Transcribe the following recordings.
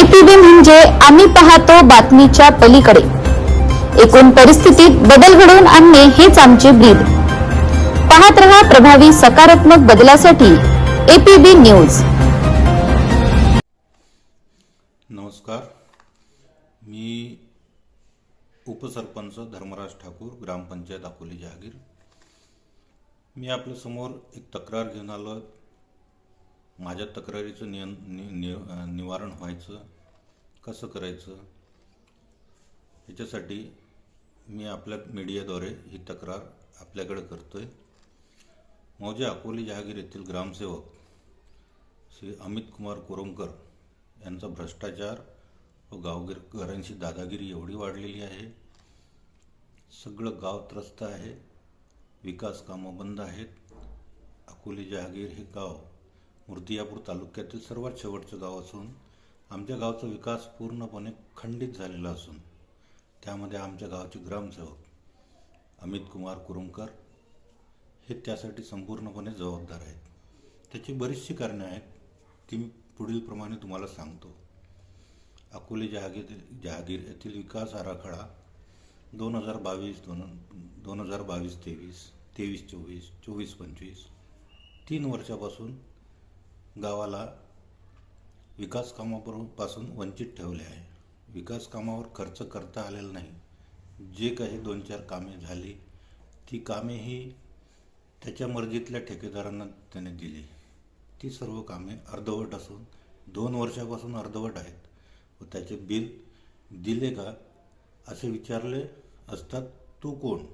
APB म्हणजे आम्ही पाहतो बातमीच्या पलीकडे. एकूण परिस्थितीत बदल घडवून आणणे हेच आमचे ब्रीद. पाहत रहा प्रभावी सकारात्मक बदलासाठी एपीबी न्यूज. नमस्कार. मी उपसरपंच धर्मराज ठाकूर ग्रामपंचायत अकोली जहागीर. मी आपल्यासमोर एक तक्रार घेऊन आलो. माझ्या तक्रारीचं नियन नि, नि, निवारण व्हायचं. कसं करायचं? याच्यासाठी मी आपल्या मीडियाद्वारे ही तक्रार आपल्याकडे करतो आहे मौजे अकोली जहागीर येथील ग्रामसेवक श्री अमित कुमार कोरमकर यांचा भ्रष्टाचार व गावगिरकरांची दादागिरी एवढी वाढलेली आहे. सगळं गाव त्रस्त आहे. विकास कामं बंद आहेत. अकोली जहागीर हे गाव मूर्तियापूर तालुक्यातील सर्वात शेवटचं गाव असून आमच्या गावचा विकास पूर्णपणे खंडित झालेला असून त्यामध्ये आमच्या गावचे ग्रामसेवक अमित कुमार कुरुमकर हे त्यासाठी संपूर्णपणे जबाबदार आहेत. त्याची बरीचशी कारणे आहेत ती मी पुढीलप्रमाणे तुम्हाला सांगतो. अकोले जहागीर जहागीर येथील विकास आराखडा दोन हजार बावीस दोन दोन हजार बावीस तेवीस तेवीस चोवीस चोवीस पंचवीस तीन वर्षापासून गावाला विकास कामापासून वंचित ठेवले आहे. विकास कामावर खर्च करता आलेला नाही. जे काही दोन चार कामे झाली ती कामे ही त्याच्या मर्जीतल्या ठेकेदारांना त्याने दिली. ती सर्व कामे अर्धवट असून दोन वर्षापासून अर्धवट आहेत व त्याचे बिल दिले का असे विचारले असतात तू कोण?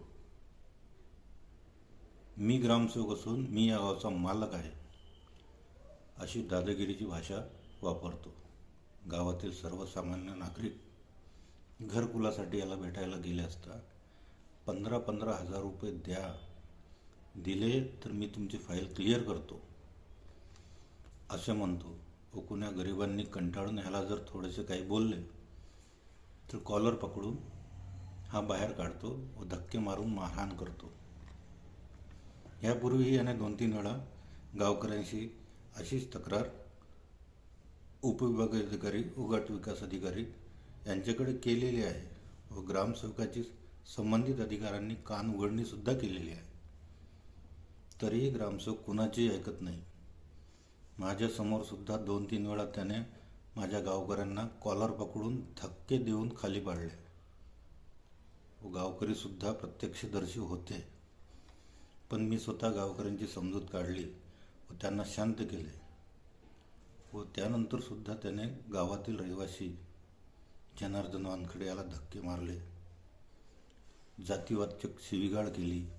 मी ग्रामसेवक असून मी या गावचा मालक आहे. अशी दादागिरीची भाषा वापरतो. गावातील सर्वसामान्य नागरिक घरकुलासाठी याला भेटायला गेले असता पंधरा पंधरा हजार रुपये द्या दिले तर मी तुमची फाईल क्लिअर करतो. असे म्हणतो. व कुण्या गरिबांनी कंटाळून ह्याला जर थोडेसे काही बोलले तर कॉलर पकडून हा बाहेर काढतो व धक्के मारून मारहाण करतो. यापूर्वीही याने दोन तीन वेळा गावकऱ्यांशी अशीच तक्रार उपविभाग अधिकारी व गट विकास अधिकारी यांच्याकडे केलेली आहे व ग्रामसेवकाची संबंधित अधिकाऱ्यांनी कान उघडणीसुद्धा केलेली आहे. तरीही ग्रामसेवक कुणाचीही ऐकत नाही. माझ्यासमोर सुद्धा दोन तीन वेळा त्याने माझ्या गावकऱ्यांना कॉलर पकडून धक्के देऊन खाली पाडले. व गावकरीसुद्धा प्रत्यक्षदर्शी होते. पण मी स्वतः गावकऱ्यांची समजूत काढली. व त्यांना शांत केले. व त्यानंतर सुद्धा त्याने गावातील रहिवासी जनार्दन वानखडे याला धक्के मारले. जातीवाचक शिवीगाळ केली.